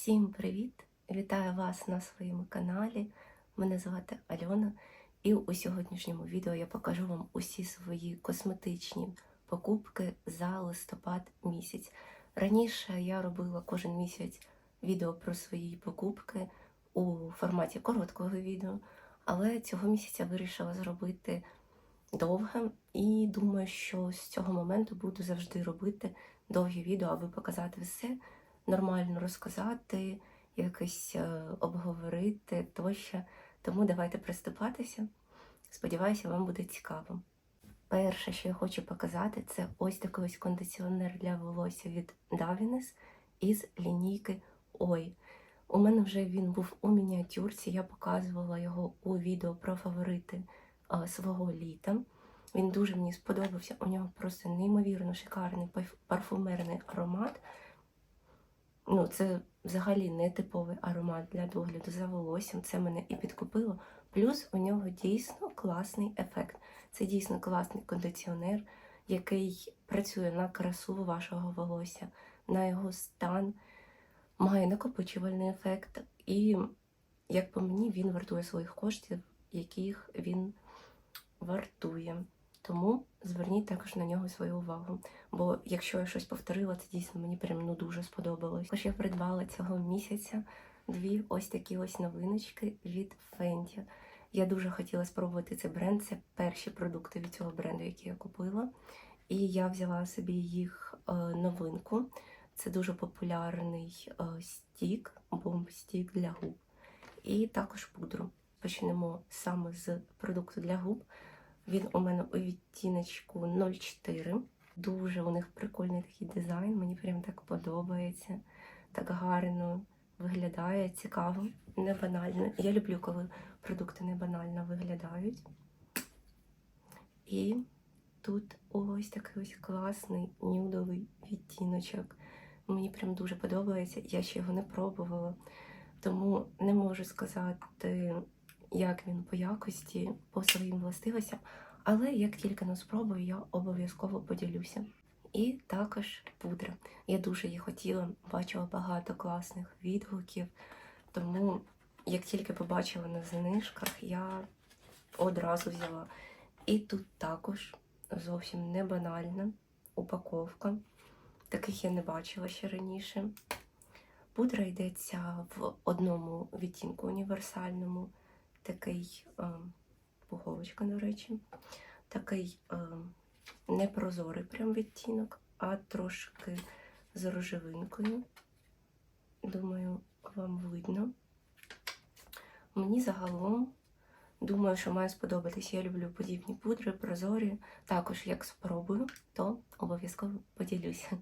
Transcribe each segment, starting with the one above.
Всім привіт! Вітаю вас на своєму каналі. Мене звати Альона, і у сьогоднішньому відео я покажу вам усі свої косметичні покупки за листопад місяць. Раніше я робила кожен місяць відео про свої покупки у форматі короткого відео, але цього місяця вирішила зробити довге і думаю, що з цього моменту буду завжди робити довгі відео, аби показати все нормально розказати, якось е, обговорити тощо. Тому давайте приступатися. Сподіваюся, вам буде цікаво. Перше, що я хочу показати, це ось такий ось кондиціонер для волосся від Davines із лінійки Ой. У мене вже він був у мініатюрці, я показувала його у відео про фаворити е, свого літа. Він дуже мені сподобався. У нього просто неймовірно шикарний парфумерний аромат. Ну, це взагалі не типовий аромат для догляду за волоссям. Це мене і підкупило. Плюс у нього дійсно класний ефект. Це дійсно класний кондиціонер, який працює на красу вашого волосся, на його стан, має накопичувальний ефект. І, як по мені, він вартує своїх коштів, яких він вартує. Тому зверніть також на нього свою увагу. Бо якщо я щось повторила, це дійсно мені прям ну дуже сподобалось. Також я придбала цього місяця дві ось такі ось новиночки від Fenty. Я дуже хотіла спробувати цей бренд. Це перші продукти від цього бренду, які я купила. І я взяла собі їх е, новинку. Це дуже популярний е, стік, бомб-стік для губ. І також пудру. Почнемо саме з продукту для губ. Він у мене у відтіночку 04. Дуже у них прикольний такий дизайн. Мені прям так подобається. Так гарно виглядає, цікаво, не банально. Я люблю, коли продукти не банально виглядають. І тут ось такий ось класний нюдовий відтіночок. Мені прям дуже подобається. Я ще його не пробувала, тому не можу сказати, як він по якості, по своїм властивостям. Але як тільки не спробую, я обов'язково поділюся. І також пудра. Я дуже її хотіла, бачила багато класних відгуків. Тому, як тільки побачила на знижках, я одразу взяла. І тут також зовсім не банальна упаковка. Таких я не бачила ще раніше. Пудра йдеться в одному відтінку універсальному. Такий е, пуговичка, до речі, такий е, непрозорий прям відтінок, а трошки з рожевинкою. Думаю, вам видно. Мені загалом, думаю, що має сподобатись. Я люблю подібні пудри, прозорі. Також, як спробую, то обов'язково поділюся.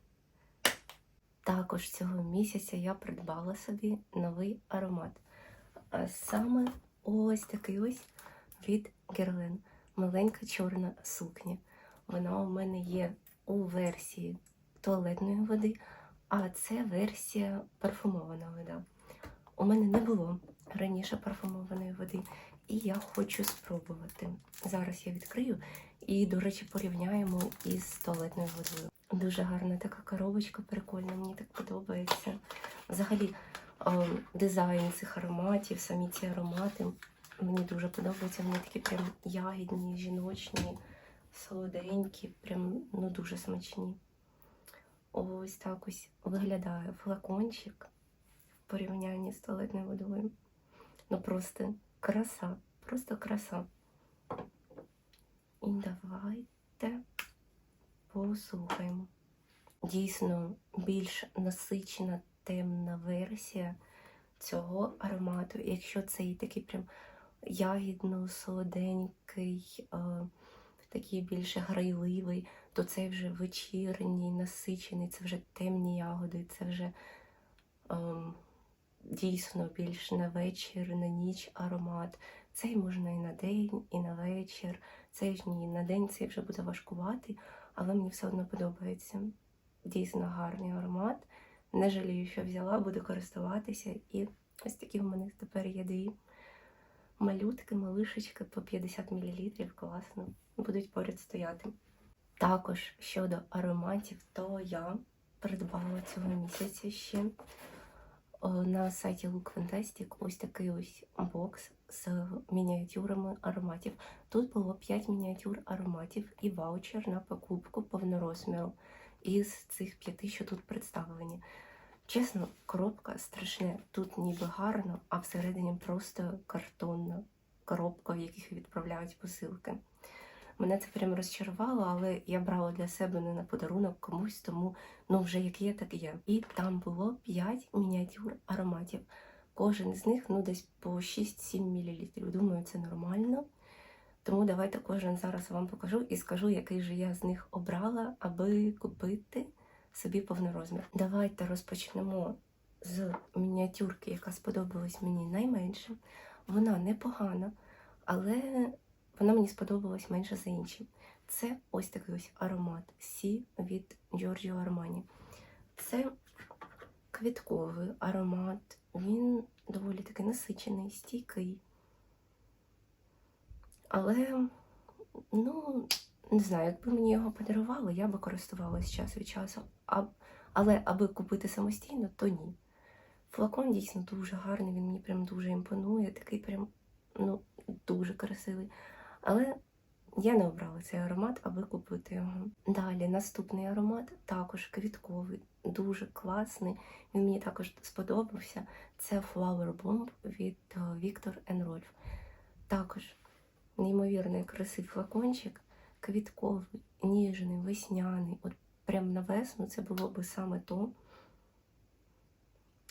Також цього місяця я придбала собі новий аромат. А саме ось такий ось від Герлен. Маленька чорна сукня. Вона у мене є у версії туалетної води, а це версія парфумована вода. У мене не було раніше парфумованої води, і я хочу спробувати. Зараз я відкрию і, до речі, порівняємо із туалетною водою. Дуже гарна така коробочка, прикольна, мені так подобається. Взагалі, е, дизайн цих ароматів, самі ці аромати мені дуже подобаються. Вони такі прям ягідні, жіночні, солоденькі, прям ну дуже смачні. Ось так ось виглядає флакончик в порівнянні з туалетною водою. Ну просто краса, просто краса. І давайте послухаємо. Дійсно більш насичена темна версія цього аромату. Якщо цей такий прям ягідно-солоденький, е, такий більше грайливий, то цей вже вечірній, насичений, це вже темні ягоди, це вже ем, дійсно більш на вечір, на ніч аромат. Цей можна і на день, і на вечір. Цей ж ні, на день цей вже буде важкуватий, але мені все одно подобається. Дійсно гарний аромат. Не жалію, що взяла, буду користуватися. І ось такі в мене тепер є дві малютки, малишечки по 50 мл. Класно. Будуть поряд стояти. Також щодо ароматів, то я придбала цього місяця ще На сайті Look Fantastic ось такий ось бокс з мініатюрами ароматів. Тут було 5 мініатюр ароматів і ваучер на покупку повнорозміру із цих п'яти, що тут представлені. Чесно, коробка страшне. Тут ніби гарно, а всередині просто картонна коробка, в яких відправляють посилки. Мене це прям розчарувало, але я брала для себе не на подарунок комусь, тому ну вже як є, так і є. І там було 5 мініатюр ароматів. Кожен з них ну десь по 6-7 мл. Думаю, це нормально. Тому давайте кожен зараз вам покажу і скажу, який же я з них обрала, аби купити собі повнорозмір. Давайте розпочнемо з мініатюрки, яка сподобалась мені найменше. Вона непогана, але вона мені сподобалась менше за інші. Це ось такий ось аромат Сі від Giorgio Armani. Це квітковий аромат. Він доволі таки насичений, стійкий. Але, ну, не знаю, якби мені його подарували, я би користувалась час від часу. А, але аби купити самостійно, то ні. Флакон дійсно дуже гарний, він мені прям дуже імпонує, такий прям ну, дуже красивий. Але я не обрала цей аромат, аби купити його. Далі наступний аромат також квітковий, дуже класний. Він мені також сподобався. Це Flower Bomb від е, Victor Rolf. Також неймовірний красивий флакончик, квітковий, ніжний, весняний. От прям на весну це було би саме то.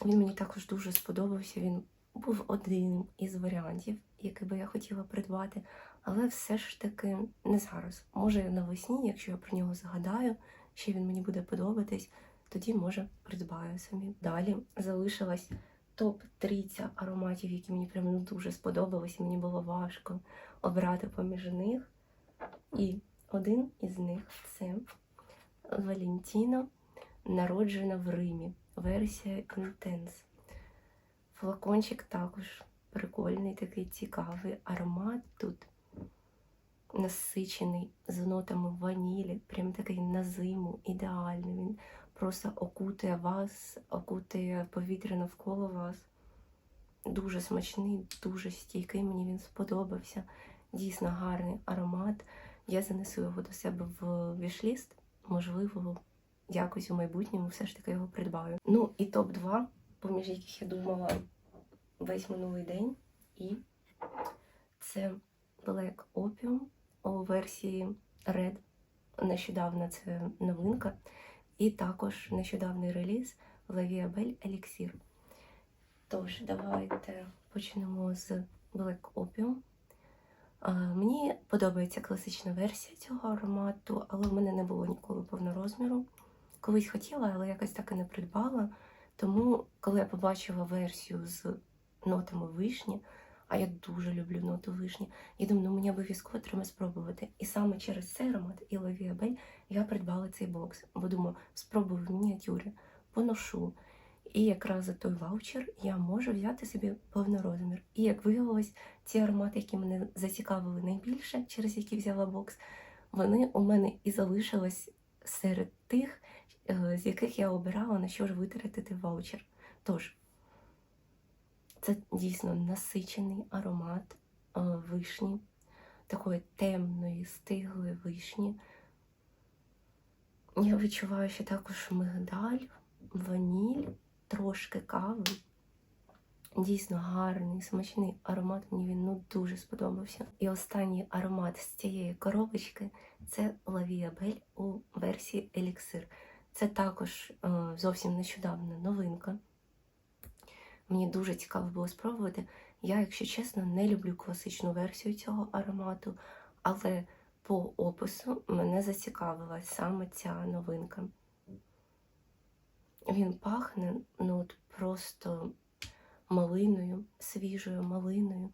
Він мені також дуже сподобався. Він був один із варіантів, який би я хотіла придбати, але все ж таки не зараз. Може навесні, якщо я про нього згадаю, ще він мені буде подобатись, тоді може придбаю самі. Далі залишилась топ-30 ароматів, які мені прям дуже сподобались. Мені було важко обрати поміж них. І один із них це Валентіно, народжена в Римі. Версія Intense. Флакончик також прикольний, такий цікавий. Аромат тут насичений з нотами ванілі, прям такий на зиму, ідеальний. Він просто окутує вас, окутує повітря навколо вас. Дуже смачний, дуже стійкий, мені він сподобався. Дійсно гарний аромат. Я занесу його до себе в вішліст. Можливо, якось у майбутньому все ж таки його придбаю. Ну і топ-2, поміж яких я думала весь минулий день. І це Black Opium у версії Red. Нещодавно це новинка. І також нещодавний реліз Vie Belle Тож, давайте почнемо з Black Opium. Мені подобається класична версія цього аромату, але в мене не було ніколи повнорозміру. Колись хотіла, але якось так і не придбала. Тому, коли я побачила версію з нотами вишні, а я дуже люблю ноту вишні, я думаю, ну мені обов'язково треба спробувати. І саме через цей аромат і Лавіабель я придбала цей бокс, бо думаю, спробую в мініатюрі, поношу. І якраз за той ваучер я можу взяти собі повний розмір. І як виявилось, ці аромати, які мене зацікавили найбільше, через які взяла бокс, вони у мене і залишились серед тих, е, з яких я обирала, на що ж витратити ваучер. Тож, це дійсно насичений аромат е, вишні, такої темної, стиглої вишні. Я відчуваю ще також мигдаль, ваніль, трошки кави. Дійсно гарний, смачний аромат. Мені він ну, дуже сподобався. І останній аромат з цієї коробочки це Vie у версії Еліксир. Це також е, зовсім нещодавна новинка. Мені дуже цікаво було спробувати. Я, якщо чесно, не люблю класичну версію цього аромату, але по опису мене зацікавила саме ця новинка. Він пахне ну, от просто малиною, свіжою малиною,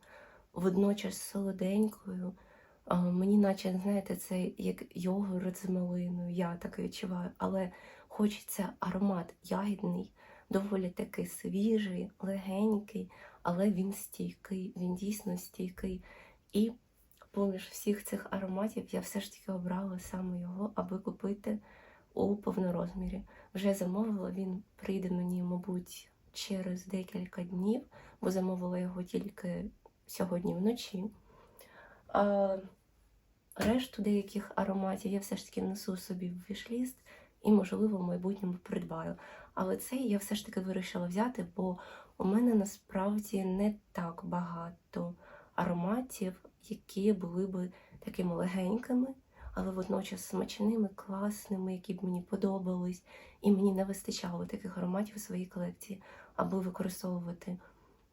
водночас солоденькою. Мені, наче, знаєте, це як йогурт з малиною, я так відчуваю, але хочеться аромат ягідний, доволі таки свіжий, легенький, але він стійкий, він дійсно стійкий. І поміж всіх цих ароматів я все ж таки обрала саме його, аби купити у повнорозмірі. Вже замовила, він прийде мені, мабуть, через декілька днів, бо замовила його тільки сьогодні вночі. А решту деяких ароматів я все ж таки внесу собі в вішліст і, можливо, в майбутньому придбаю. Але цей я все ж таки вирішила взяти, бо у мене насправді не так багато ароматів, які були би такими легенькими, але водночас смачними, класними, які б мені подобались. І мені не вистачало таких ароматів у своїй колекції, аби використовувати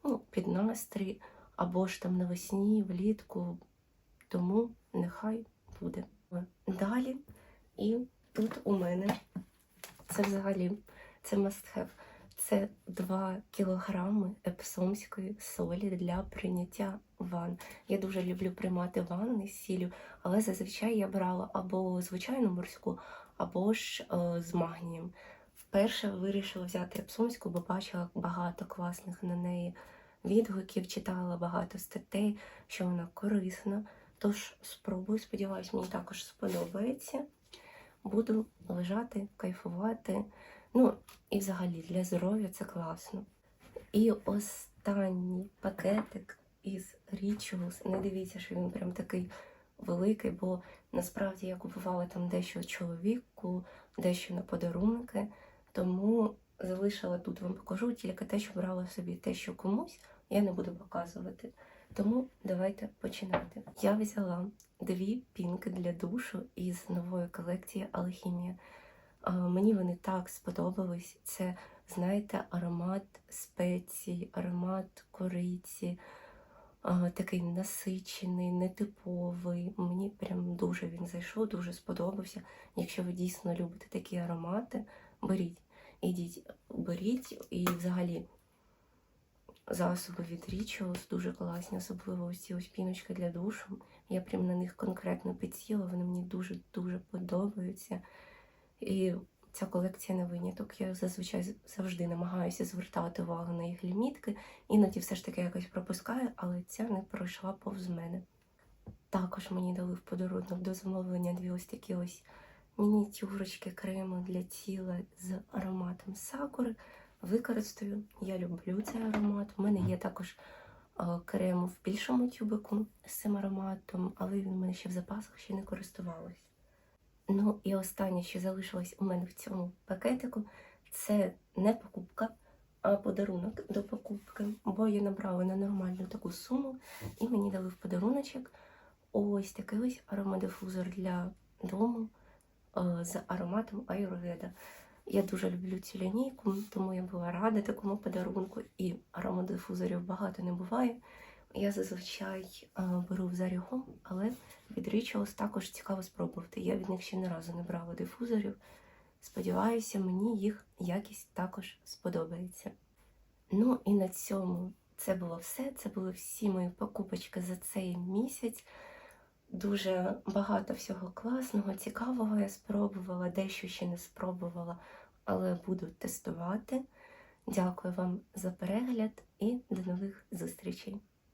ну, під настрій, або ж там навесні, влітку. Тому нехай буде. Далі, і тут у мене це взагалі це must have. Це 2 кілограми епсомської солі для прийняття ванн. Я дуже люблю приймати ванни з сіллю, але зазвичай я брала або звичайну морську, або ж е, з магнієм. Вперше вирішила взяти епсомську, бо бачила багато класних на неї відгуків, читала багато статей, що вона корисна. Тож спробую, сподіваюсь, мені також сподобається. Буду лежати, кайфувати. Ну, і взагалі для здоров'я це класно. І останній пакетик із Rituals. Не дивіться, що він прям такий великий, бо насправді я купувала там дещо чоловіку, дещо на подарунки. Тому залишила тут вам покажу тільки те, що брала собі, те, що комусь, я не буду показувати. Тому давайте починати. Я взяла дві пінки для душу із нової колекції Алхімія. Мені вони так сподобались. Це, знаєте, аромат спецій, аромат кориці, такий насичений, нетиповий. Мені прям дуже він зайшов, дуже сподобався. Якщо ви дійсно любите такі аромати, беріть. Ідіть, беріть і взагалі засоби від Rituals дуже класні, особливо ось ці ось піночки для душу. Я прям на них конкретно підсіла, вони мені дуже-дуже подобаються. І ця колекція не виняток. Я зазвичай завжди намагаюся звертати увагу на їх лімітки. Іноді все ж таки якось пропускаю, але ця не пройшла повз мене. Також мені дали в подарунок до замовлення дві ось такі ось мініатюрочки крему для тіла з ароматом сакури. Використаю, я люблю цей аромат. У мене є також е, крем в більшому тюбику з цим ароматом, але він у мене ще в запасах ще не користувалась. Ну і останнє, що залишилось у мене в цьому пакетику, це не покупка, а подарунок до покупки. Бо я набрала на нормальну таку суму, і мені дали в подаруночок ось такий ось аромадифузор для дому е, з ароматом аюрведа. Я дуже люблю цю лінійку, тому я була рада такому подарунку. І аромадифузорів багато не буває. Я зазвичай е, беру в Зарі Home, але від Rituals також цікаво спробувати. Я від них ще не разу не брала дифузорів. Сподіваюся, мені їх якість також сподобається. Ну і на цьому це було все. Це були всі мої покупочки за цей місяць. Дуже багато всього класного, цікавого я спробувала, дещо ще не спробувала, але буду тестувати. Дякую вам за перегляд і до нових зустрічей!